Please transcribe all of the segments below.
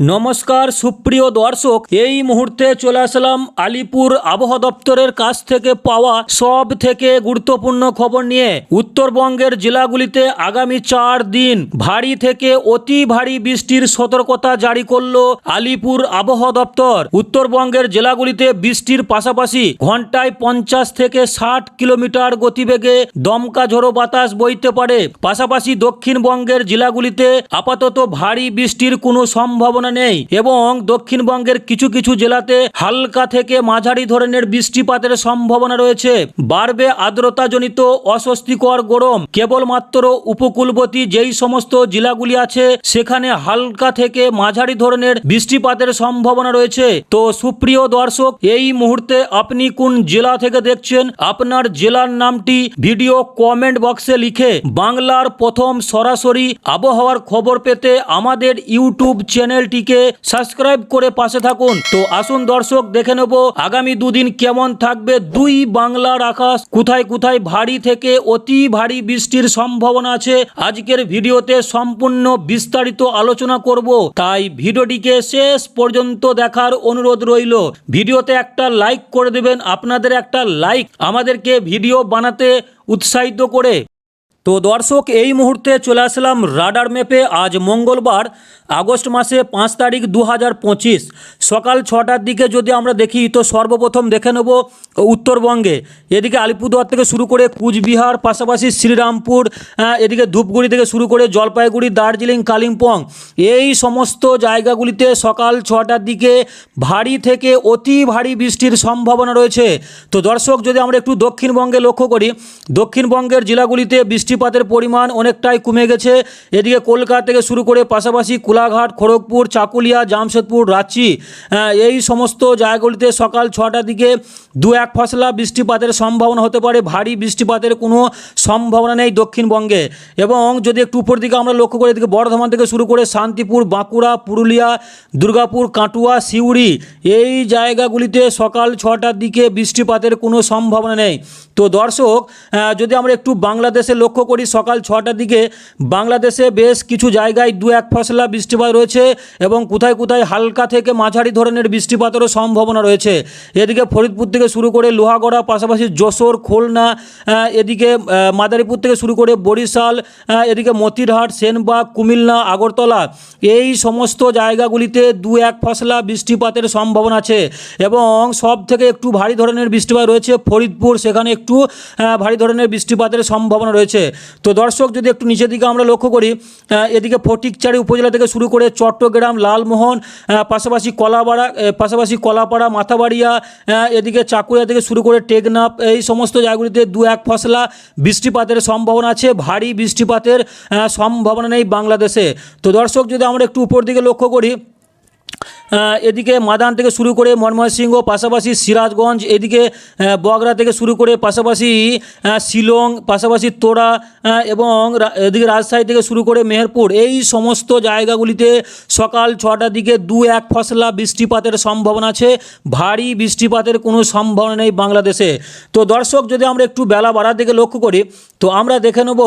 নমস্কার, সুপ্রিয় দর্শক। এই মুহূর্তে চলে আসলাম আলিপুর আবহাওয়া দপ্তরের কাছ থেকে পাওয়া সব থেকে গুরুত্বপূর্ণ খবর নিয়ে। উত্তরবঙ্গের জেলাগুলিতে আগামী চার দিন ভারী থেকে অতি ভারী বৃষ্টির সতর্কতা জারি করল আলিপুর আবহাওয়া দপ্তর। উত্তরবঙ্গের জেলাগুলিতে বৃষ্টির পাশাপাশি ঘন্টায় পঞ্চাশ থেকে ষাট কিলোমিটার গতিবেগে দমকা ঝোড়ো বাতাস বইতে পারে। পাশাপাশি দক্ষিণবঙ্গের জেলাগুলিতে আপাতত ভারী বৃষ্টির কোনো সম্ভাবনা নেই। এবং দক্ষিণবঙ্গের কিছু কিছু জেলাতে হালকা থেকে মাঝারি ধরনের বৃষ্টিপাতের সম্ভাবনা রয়েছে। বাড়বে আর্দ্রতাজনিত অস্বস্তিকর গরম। কেবলমাত্র উপকূলবর্তী যেই সমস্ত জেলাগুলি আছে, সেখানে হালকা থেকে মাঝারি ধরনের বৃষ্টিপাতের সম্ভাবনা রয়েছে। তো সুপ্রিয় দর্শক, এই মুহূর্তে আপনি কোন জেলা থেকে দেখছেন? আপনার জেলার নামটি ভিডিও কমেন্ট বক্সে লিখে বাংলার প্রথম সরাসরি আবহাওয়ার খবর পেতে আমাদের ইউটিউব চ্যানেলটিকে সাবস্ক্রাইব করে পাশে থাকুন। তো আসুন দর্শক, দেখে নেব আগামী দুদিন কেমন থাকবে দুই বাংলার আকাশ। কোথায় কোথায় ভারী থেকে অতি ভারী বৃষ্টির সম্ভাবনা আছে, আজকের ভিডিওতে সম্পূর্ণ বিস্তারিত আলোচনা করব। তাই ভিডিওটিকে শেষ পর্যন্ত দেখার অনুরোধ রইল। ভিডিওতে একটা লাইক করে দেবেন, আপনাদের একটা লাইক আমাদেরকে ভিডিও বানাতে উৎসাহিত করে। তো দর্শক এই মুহূর্তে চলে আসলাম রাডার ম্যাপে। আজ মঙ্গলবার আগস্ট মাসে পাঁচ তারিখ দু হাজার পঁচিশ। সকাল ছটার দিকে যদি আমরা দেখি তো সর্বপ্রথম দেখে নেব উত্তরবঙ্গে। এদিকে আলিপুরদুয়ার থেকে শুরু করে কুচবিহার পাশাপাশি শ্রীরামপুর আহ, এদিকে ধূপগুড়ি থেকে শুরু করে জলপাইগুড়ি দার্জিলিং কালিম্পং। এই সমস্ত জায়গাগুলিতে সকাল ছটার দিকে ভারী থেকে অতি ভারী বৃষ্টির সম্ভাবনা রয়েছে। তো দর্শক যদি আমরা একটু দক্ষিণবঙ্গে লক্ষ্য করি দক্ষিণবঙ্গের জেলাগুলিতে বৃষ্টিপাতের পরিমাণ অনেকটাই কমে গেছে। এদিকে কলকাতা থেকে শুরু করে পাশাপাশি কোলাঘাট, খড়গপুর, চাকুলিয়া, জামশেদপুর, রাঁচি এই সমস্ত জায়গাগুলিতে সকাল ছটার দিকে দু এক ফসলা বৃষ্টিপাতের সম্ভাবনা হতে পারে। ভারী বৃষ্টিপাতের কোনো সম্ভাবনা নেই দক্ষিণবঙ্গে। এবং যদি একটু উপর দিকে আমরা লক্ষ্য করি, এদিকে বর্ধমান থেকে শুরু করে শান্তিপুর, বাঁকুড়া, পুরুলিয়া, দুর্গাপুর, কাটুয়া, সিউড়ি, এই জায়গাগুলিতে সকাল ছটার দিকে বৃষ্টিপাতের কোনো সম্ভাবনা নেই। তো দর্শক যদি আমরা একটু বাংলাদেশে লক্ষ্য করি, সকাল ছটার দিকে বাংলাদেশে বেশ কিছু জায়গায় দু এক ফসলা বৃষ্টিপাত রয়েছে এবং কোথায় কোথায় হালকা থেকে মাঝারি ধরনের বৃষ্টিপাতেরও সম্ভাবনা রয়েছে। এদিকে ফরিদপুর থেকে শুরু করে লোহাগড়া, পাশাপাশি যশোর, খুলনা এদিকে মাদারীপুর থেকে শুরু করে বরিশাল এদিকে মতিরহাট, সেনবাগ, কুমিল্লা, আগরতলা, এই সমস্ত জায়গাগুলিতে দু এক ফসলা বৃষ্টিপাতের সম্ভাবনা আছে এবং সব থেকে একটু ভারী ধরনের বৃষ্টিপাত রয়েছে ফরিদপুর, সেখানে একটু আহ, ভারী ধরনের বৃষ্টিপাতের সম্ভাবনা রয়েছে। তো দর্শক যদি একটু নিচের দিকে আমরা লক্ষ্য করি এদিকে ফটিকচারি উপজেলা থেকে শুরু করে চট্টগ্রাম লালমোহন পাশাপাশি কলাপাড়া পাশাপাশি কলাপাড়া মাথাবাড়িয়া এদিকে চাকুরিয়া থেকে শুরু করে টেকনাফ এই সমস্ত জায়গাগুলিতে দু এক ফসলা বৃষ্টিপাতের সম্ভাবনা আছে। ভারী বৃষ্টিপাতের সম্ভাবনা নেই বাংলাদেশে। তো দর্শক যদি আমরা একটু উপর দিকে লক্ষ্য করি এদিকে মাদান থেকে শুরু করে ময়মনসিংহ পাশাপাশি সিরাজগঞ্জ, এদিকে বগরা থেকে শুরু করে পাশাপাশি শিলং, পাশাপাশি তোড়া এবং এদিকে রাজশাহী থেকে শুরু করে মেহেরপুর। এই সমস্ত জায়গাগুলিতে সকাল ছটার দিকে দু এক ফসলা বৃষ্টিপাতের সম্ভাবনা আছে। ভারী বৃষ্টিপাতের কোনো সম্ভাবনা নেই বাংলাদেশে। তো দর্শক, যদি আমরা একটু বেলা বাড়ার দিকে লক্ষ্য করি, তো আমরা দেখে নেব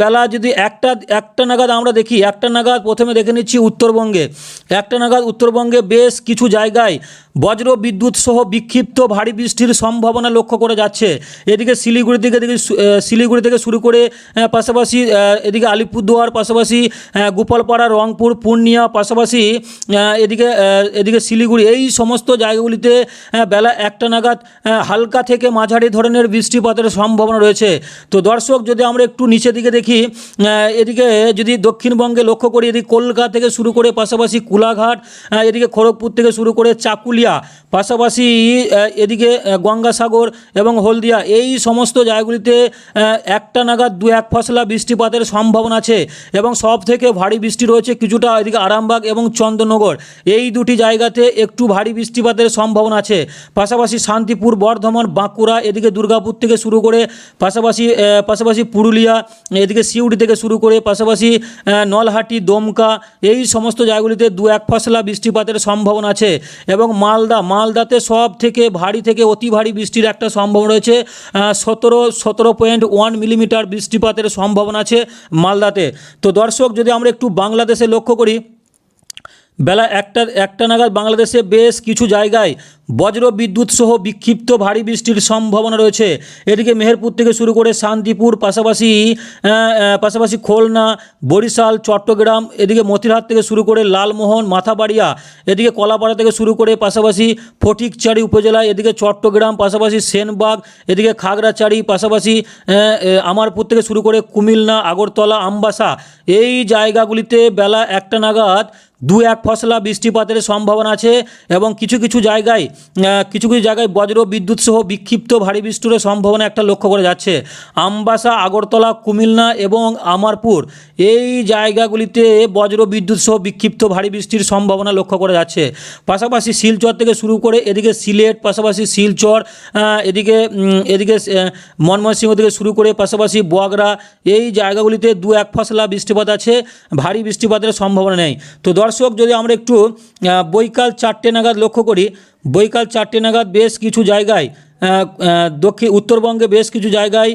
বেলা যদি একটা একটা নাগাদ আমরা দেখি, একটা নাগাদ প্রথমে দেখে নিচ্ছি উত্তরবঙ্গে। একটা নাগাদ উত্তরবঙ্গে বেশ কিছু জায়গায় বজ্র বিদ্যুৎ সহ বিক্ষিপ্ত ভারী বৃষ্টির সম্ভাবনা লক্ষ্য করে যাচ্ছে। এদিকে শিলিগুড়ি থেকে আহ, শিলিগুড়ি থেকে শুরু করে পাশাপাশি এদিকে আলিপুরদুয়ার পাশাপাশি গোপালপাড়া রংপুর পূর্ণিয়া পাশাপাশি এদিকে এদিকে শিলিগুড়ি এই সমস্ত জায়গাগুলিতে বেলা একটা নাগাদ হালকা থেকে মাঝারি ধরনের বৃষ্টিপাতের সম্ভাবনা রয়েছে। তো দর্শক যদি আমরা একটু নিচের দিকে দেখি এদিকে যদি দক্ষিণবঙ্গে লক্ষ্য করি এদিকে কলকাতা থেকে শুরু করে পাশাপাশি কোলাঘাট এদিকে খড়গপুর থেকে শুরু করে চাকুলিয়া পাশাপাশি এদিকে গঙ্গাসাগর এবং হলদিয়া, এই সমস্ত জায়গাগুলিতে একটা নাগাদ দু এক ফসলা বৃষ্টিপাতের সম্ভাবনা আছে এবং সব থেকে ভারী বৃষ্টি রয়েছে কিছুটা এদিকে আরামবাগ এবং চন্দ্রনগর এই দুটি জায়গাতে একটু ভারী বৃষ্টিপাতের সম্ভাবনা আছে। পাশাপাশি শান্তিপুর, বর্ধমান, বাঁকুড়া, এদিকে দুর্গাপুর থেকে শুরু করে, পাশাপাশি পাশাপাশি পুরুলিয়া, এদিকে সিউড়ি থেকে শুরু করে, পাশাপাশি নলহাটি, দমকা, এই সমস্ত জায়গাগুলিতে দু এক ফসলা বৃষ্টিপাতের সম্ভাবনা আছে এবং মালদা, মালদাতে সব থেকে ভারী থেকে অতি ভারী বৃষ্টির একটা সম্ভাবনা রয়েছে। সতেরো সতেরো পয়েন্ট ওয়ান মিলিমিটার বৃষ্টিপাতের সম্ভাবনা আছে মালদাতে। তো দর্শক, যদি আমরা একটু বাংলাদেশে লক্ষ্য করি বেলা একটা একটা নাগাদ বাংলাদেশে বেশ কিছু জায়গায় বজ্র বিদ্যুৎ সহ বিক্ষিপ্ত ভারী বৃষ্টির সম্ভাবনা রয়েছে। এদিকে মেহেরপুর থেকে শুরু করে শান্তিপুর, পাশাপাশি পাশাপাশি খুলনা, বরিশাল, চট্টগ্রাম, এদিকে মতিরহাট থেকে শুরু করে লালমোহন, মাথাবাড়িয়া, এদিকে কলাপাড়া থেকে শুরু করে পাশাপাশি ফটিকচারি উপজেলা এদিকে চট্টগ্রাম, পাশাপাশি সেনবাগ, এদিকে খাগড়াছড়ি, পাশাপাশি আমারপুর থেকে শুরু করে কুমিল্লা, আগরতলা, আমবাসা, এই জায়গাগুলিতে বেলা একটা নাগাদ দু এক ফসলা বৃষ্টিপাতের সম্ভাবনা আছে এবং কিছু কিছু জায়গায় কিছু কিছু জায়গায় বজ্র বিদ্যুৎ সহ বিক্ষিপ্ত ভারী বৃষ্টির সম্ভাবনা একটা লক্ষ্য করা যাচ্ছে। আমবাসা আগরতলা কুমিল্লা এবং আমারপুর এই জায়গাগুলিতে বজ্র বিদ্যুৎ সহ বিক্ষিপ্ত ভারী বৃষ্টির সম্ভাবনা লক্ষ্য করা যাচ্ছে। পাশাপাশি শিলচর থেকে শুরু করে এদিকে সিলেট পাশাপাশি শিলচর এদিকে এদিকে আহ, ময়মনসিংহ থেকে শুরু করে পাশাপাশি বোয়াগড়া এই জায়গাগুলিতে দু এক ফসলা বৃষ্টিপাত আছে ভারী বৃষ্টিপাতের সম্ভাবনা নেই। তো দর্শক যদি আমরা একটু বৈকাল চারটে নাগাদ লক্ষ্য করি, বৈকাল চারটে নাগাদ বেশ কিছু জায়গায় দক্ষিণ, উত্তরবঙ্গে বেশ কিছু জায়গায়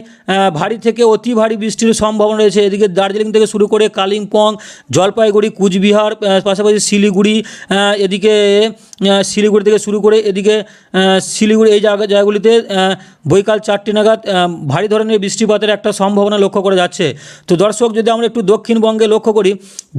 ভারী থেকে অতি ভারী বৃষ্টির সম্ভাবনা রয়েছে। এদিকে দার্জিলিং থেকে শুরু করে কালিম্পং, জলপাইগুড়ি, কুচবিহার পাশাপাশি শিলিগুড়ি এদিকে শিলিগুড়ি থেকে শুরু করে এদিকে শিলিগুড়ি এই জায়গা, জায়গাগুলিতে বৈকাল চারটি নাগাদ ভারী ধরনের বৃষ্টিপাতের একটা সম্ভাবনা লক্ষ্য করা যাচ্ছে। তো দর্শক, যদি আমরা একটু দক্ষিণবঙ্গে লক্ষ্য করি,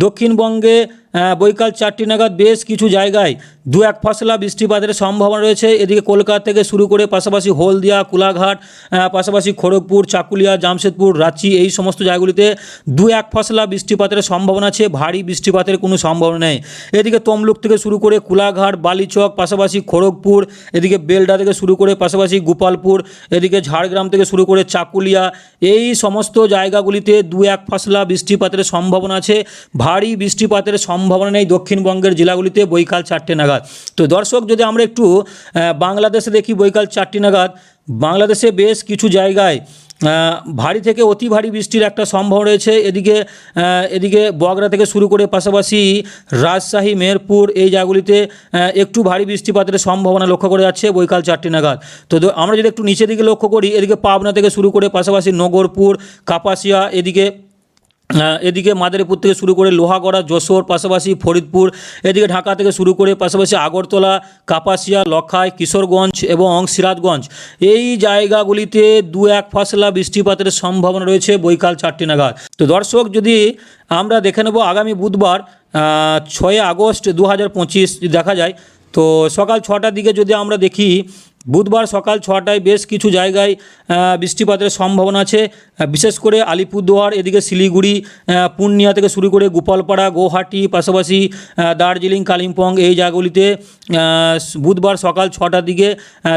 দক্ষিণবঙ্গে বৈকাল চারটি নাগাদ বেশ কিছু জায়গায় দু এক ফসলা বৃষ্টিপাতের সম্ভাবনা রয়েছে। এদিকে কলকাতা থেকে শুরু করে পাশাপাশি হলদিয়া কোলাঘাট আহ, পাশাপাশি খড়গপুর চাকুলিয়া জামশেদপুর রাঁচি এই সমস্ত জায়গাগুলিতে দু এক ফসলা বৃষ্টিপাতের সম্ভাবনা আছে। ভারী বৃষ্টিপাতের কোনো সম্ভাবনা নেই। এদিকে তমলুক থেকে শুরু করে কোলাঘাট বালিচক পাশাপাশি খড়গপুর এদিকে বেলডা থেকে শুরু করে পাশাপাশি গোপালপুর এদিকে ঝাড়গ্রাম থেকে শুরু করে চাকুলিয়া এই সমস্ত জায়গাগুলিতে দু এক ফসলা বৃষ্টিপাতের সম্ভাবনা আছে। ভারী বৃষ্টিপাতের সম্ভাবনা নেই দক্ষিণবঙ্গের জেলাগুলিতে বৈকাল চারটে নাগাদ। তো দর্শক, যদি আমরা একটু বাংলাদেশে দেখি বৈকাল চারটি নাগাদ, বাংলাদেশে বেশ কিছু জায়গায় ভারী থেকে অতি ভারী বৃষ্টির একটা সম্ভব রয়েছে। এদিকে এদিকে বগরা থেকে শুরু করে পাশাপাশি রাজশাহী, মেহেরপুর এই জায়গাগুলিতে একটু ভারী বৃষ্টিপাতের সম্ভাবনা লক্ষ্য করে যাচ্ছে বৈকাল চারটে নাগাদ। তো আমরা যদি একটু নিচের দিকে লক্ষ্য করি, এদিকে পাবনা থেকে শুরু করে পাশাপাশি নগরপুর, কাপাসিয়া, এদিকে এদিকে মাদারীপুর থেকে শুরু করে লোহাগড়া, যশোর, পাশাপাশি ফরিদপুর, এদিকে ঢাকা থেকে শুরু করে পাশাপাশি আগরতলা, কাপাসিয়া, লখাই, কিশোরগঞ্জ এবং সিরাজগঞ্জ। এই জায়গাগুলিতে দু এক ফসলা বৃষ্টিপাতের সম্ভাবনা রয়েছে, বৈকাল চারটি নাগাদ। তো দর্শক, যদি আমরা দেখে নেব আগামী বুধবার ছয় আগস্ট দু হাজার পঁচিশ দেখা যায়, তো সকাল ছটার দিকে যদি আমরা দেখি বুধবার সকাল ছটায় বেশ কিছু জায়গায় বৃষ্টিপাতের সম্ভাবনা আছে। বিশেষ করে আলিপুরদুয়ার, এদিকে শিলিগুড়ি পূর্ণিয়া থেকে শুরু করে গোপালপাড়া, গৌহাটি, পাশাপাশি দার্জিলিং, কালিম্পং এই জায়গাগুলিতে বুধবার সকাল ছটার দিকে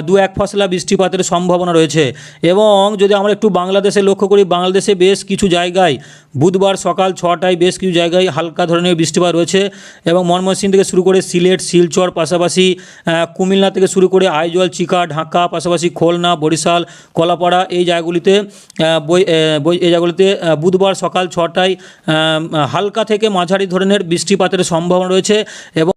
দু এক ফসলা বৃষ্টিপাতের সম্ভাবনা রয়েছে। এবং যদি আমরা একটু বাংলাদেশে লক্ষ্য করি, বাংলাদেশে বেশ কিছু জায়গায় বুধবার সকাল ছটায় বেশ কিছু জায়গায় হালকা ধরনের বৃষ্টিপাত রয়েছে এবং ময়মনসিংহ থেকে শুরু করে সিলেট, শিলচর, পাশাপাশি কুমিল্লা থেকে শুরু করে আইজল, চিকা ঢাকা পাশাপাশি খুলনা, বরিশাল, কলাপাড়া এই জায়গাগুলিতে বই এই জায়গাগুলিতে বুধবার সকাল ছটায় হালকা থেকে মাঝারি ধরনের বৃষ্টিপাতের সম্ভাবনা রয়েছে এবং